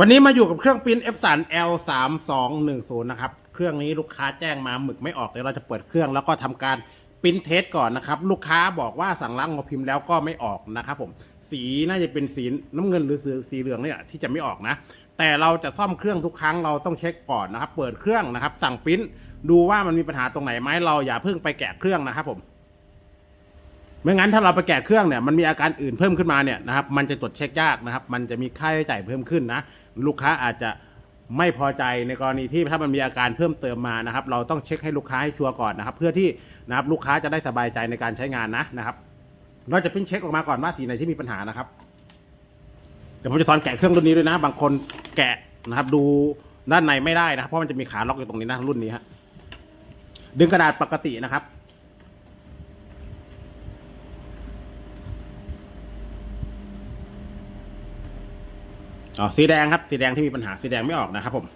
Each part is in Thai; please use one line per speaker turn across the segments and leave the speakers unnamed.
วันนี้มาอยู่กับเครื่องปิ้น F 3 L 3 2 1 0นะครับ เครื่องนี้ลูกค้าแจ้งมาหมึกไม่ออกเดี๋ยวเราจะเปิดเครื่องแล้วก็ทำการปิ้นเทสก่อนนะครับ ลูกค้าบอกว่าสั่งล้างงอพิมพ์แล้วก็ไม่ออกนะครับผม สีน่าจะเป็นสีน้ำเงินหรือสีเหลืองเนี่ยที่จะไม่ออกนะ แต่เราจะซ่อมเครื่องทุกครั้งเราต้องเช็คก่อนนะครับ เปิดเครื่องนะครับ สั่งปิ้นดูว่ามันมีปัญหาตรงไหนไหมเราอย่าเพิ่งไปแกะเครื่องนะครับผม ไม่งั้นถ้าเราไปแกะเครื่องเนี่ยมันมีอาการอื่นเพิ่มขึ้นมาเนี่ยนะครับมันจะตรวจเช็คยากนะครับ มันจะมีค่าใช้จ่ายเพิ่มขึ้นนะลูกค้าอาจจะไม่พอใจในกรณีที่ถ้ามันมีอาการเพิ่มเติมมานะครับ เราต้องเช็คให้ลูกค้าให้ชัวร์ก่อนนะครับ เพื่อที่นะครับลูกค้าจะได้สบายใจในการใช้งานนะนะครับเราจะเป็นเช็คออกมาก่อนว่าสีไหนที่มีปัญหานะครับเดี๋ยวผมจะสอนแกะเครื่องรุ่นนี้ด้วยนะ บางคนแกะนะครับ ดูด้านในไม่ได้นะครับเพราะมันจะมีขาล็อกอยู่ตรงนี้นะรุ่นนี้ฮะดึงกระดาษปกตินะครับ อ๋อสีแดงครับ สีแดงที่มีปัญหาสีแดงไม่ออกนะครับผม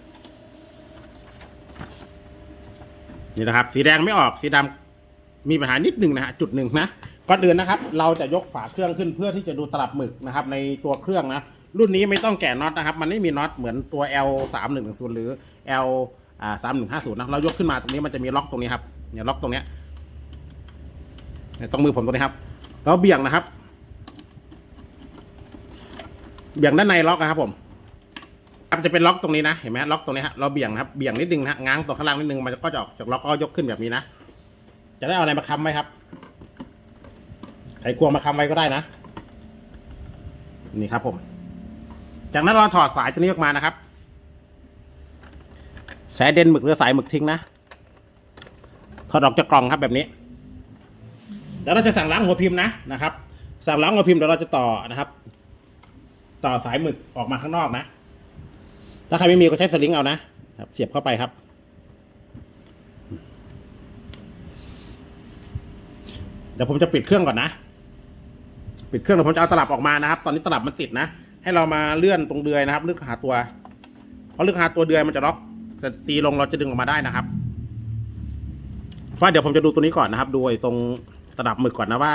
นี่นะครับ สีแดงไม่ออกสีดำมีปัญหานิดหนึ่งนะฮะจุดหนึ่งนะก่อนอื่นนะครับ เราจะยกฝาเครื่องขึ้นเพื่อที่จะดูตลับหมึกนะครับ ในตัวเครื่องนะรุ่นนี้ไม่ต้องแกะน็อตนะครับ มันไม่มีน็อตเหมือนตัว L 3 1 1 0หรือ L อ่า3 1 5 0นะเรายกขึ้นมาตรงนี้มันจะมีล็อกตรงนี้ครับเนี่ยล็อกตรงเนี้ยเนี่ยตรงมือผมตรงนี้ครับ เราเบี่ยงนะครับ เบี่ยงด้านในล็อกนะครับ ผมครับจะเป็นล็อกตรงนี้นะเห็นไหมล็อกตรงนี้ฮะเราเบี่ยงนะครับเบี่ยงนิดนึงนะง้างตัวข้างล่างนิดนึงมันก็จะออกจากล็อกก็ยกขึ้นแบบนี้นะจะได้เอาอะไรมาค้ำไว้ครับไขควงมาค้ำไว้ก็ได้นะ นี่ครับ ผม จากนั้นเราถอดสายตัวนี้ออกมานะครับสายเด่นหมึกหรือสายหมึกทิ้งนะถอดออกจากกล่องครับแบบนี้เดี๋ยวเราจะสั่งล้างหัวพิมพ์นะนะครับ สั่งล้างหัวพิมพ์เดี๋ยวเราจะต่อนะครับ ต่อสายหมึกออกมาข้างนอกนะ ถ้าใครไม่มีก็ใช้สลิงเอานะครับ เสียบเข้าไปครับ เดี๋ยวผมจะปิดเครื่องก่อนนะ ปิดเครื่องเดี๋ยวผมจะเอาตลับออกมานะครับ ตอนนี้ตลับมันติดนะ ให้เรามาเลื่อนตรงเดือยนะครับ เลื่อนหาตัว เพราะเลื่อนหาตัวเดือยมันจะล็อกจะตีลงเราจะดึงออกมาได้นะครับเพราเดี๋ยวผมจะดูตัวนี้ก่อนนะครับ ดูไอ้ตรงตลับหมึกก่อนนะว่า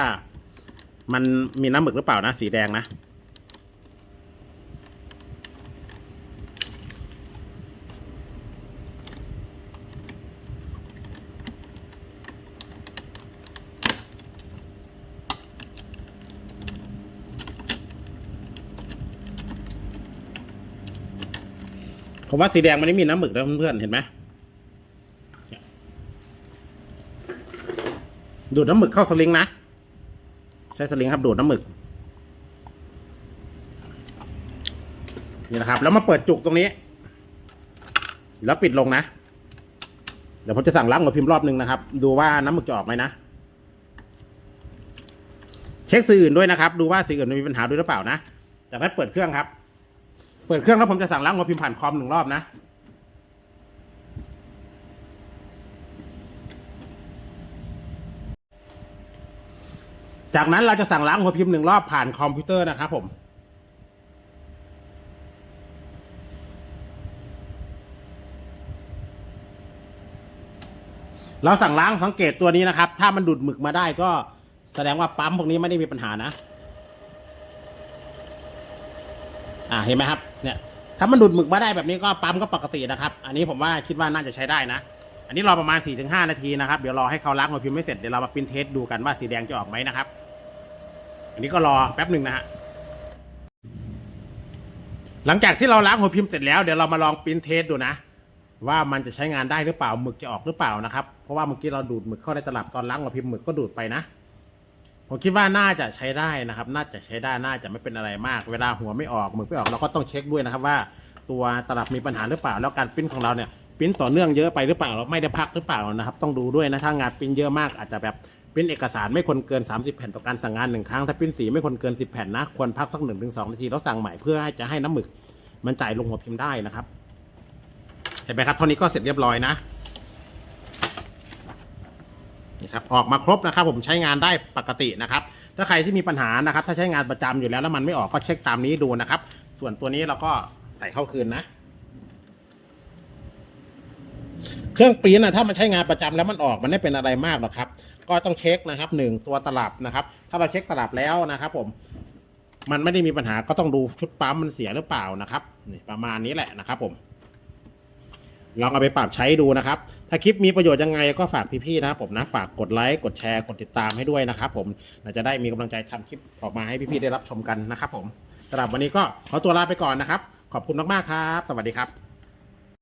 มันมีน้ำหมึกหรือเปล่านะ สีแดงนะ ผมว่าสีแดงมันไม่มีน้ำหมึกนะเพื่อนๆเห็นไหมดูดน้ำหมึกเข้าสลิงนะใช้สลิงครับดูดน้ำหมึกนี่นะครับ แล้วมาเปิดจุกตรงนี้ แล้วปิดลงนะ เดี๋ยวผมจะสั่งล้างหัวพิมพ์รอบหนึ่งนะครับ ดูว่าน้ำหมึกจะออกไหมนะ เช็คสื่ออื่นด้วยนะครับ ดูว่าสื่ออื่มันมีปัญหาด้วยหรือเปล่านะจากนั้นเปิดเครื่องครับ เปิดเครื่องแล้วผมจะสั่งล้างหัวพิมพ์ผ่านคอมหนึ่งรอบนะ จากนั้นเราจะสั่งล้างหัวพิมพ์หนึ่งรอบผ่านคอมพิวเตอร์นะครับผมเราสั่งล้างสังเกตตัวนี้นะครับ ถ้ามันดูดหมึกมาได้ก็แสดงว่าปั๊มพวกนี้ไม่ได้มีปัญหานะ อ่าเห็นไหมครับเนี่ยถ้ามันดูดหมึกมาได้แบบนี้ก็ปั๊มก็ปกตินะครับ อันนี้ผมว่าคิดว่าน่าจะใช้ได้นะ อันนี้รอประมาณ 4-5 นาทีนะครับ เดี๋ยวรอให้เขาล้างหัวพิมพ์ไม่เสร็จ เดี๋ยวเรามาปริ้นเทสดูกันว่าสีแดงจะออกไหมนะครับ อันนี้ก็รอแป๊บหนึ่งนะฮะ หลังจากที่เราล้างหัวพิมพ์เสร็จแล้ว เดี๋ยวเรามาลองปริ้นเทสดูนะ ว่ามันจะใช้งานได้หรือเปล่า หมึกจะออกหรือเปล่านะครับ เพราะว่าเมื่อกี้เราดูดหมึกเข้าในตลับตอนล้างหัวพิมพ์หมึกก็ดูดไปนะ ผมคิดว่าน่าจะใช้ได้นะครับ น่าจะใช้ได้น่าจะไม่เป็นอะไรมาก เวลาหัวไม่ออกหมึกไม่ออกเราก็ต้องเช็คด้วยนะครับว่า ตัวตลับมีปัญหาหรือเปล่า แล้วการปริ้นของเราเนี่ยปริ้นต่อเนื่องเยอะไปหรือเปล่าเราไม่ได้พักหรือเปล่านะครับต้องดูด้วยนะถ้างานปริ้นเยอะมากอาจจะแบบปริ้นเอกสารไม่ควรเกิน 30 แผ่นต่อการสั่งงานหนึ่งครั้งถ้าปริ้นสีไม่ควรเกิน 10 แผ่นนะควรพักสักหนึ่งถึงสองนาทีแล้วสั่งใหม่เพื่อให้จะให้น้ำหมึก มันจ่ายลงหัวพิมพ์ได้นะครับเห็นไหมครับเท่านี้ก็เสร็จเรียบร้อยนะ ครับออกมาครบนะครับผมใช้งานได้ปกตินะครับ ถ้าใครที่มีปัญหานะครับ ถ้าใช้งานประจำอยู่แล้วแล้วมันไม่ออกก็เช็คตามนี้ดูนะครับ ส่วนตัวนี้เราก็ใส่เข้าคืนนะ เครื่องปริ้นนะถ้ามันใช้งานประจำแล้วมันออกมันไม่เป็นอะไรมากหรอกครับ ก็ต้องเช็คนะครับหนึ่งตัวตลับนะครับ ถ้าเราเช็คตลับแล้วนะครับ ผม มันไม่ได้มีปัญหาก็ต้องดูชุดปั๊มมันเสียหรือเปล่านะครับนี่ประมาณนี้แหละนะครับ ผมลองเอาไปปรับใช้ดูนะครับ ถ้าคลิปมีประโยชน์ยังไงก็ฝากพี่ๆนะครับผมนะฝากกดไลค์กดแชร์กดติดตามให้ด้วยนะครับผมจะได้มีกำลังใจทำคลิปออกมาให้พี่ๆได้รับชมกันนะครับผมสำหรับวันนี้ก็ขอตัวลาไปก่อนนะครับ ขอบคุณมากๆครับ สวัสดีครับ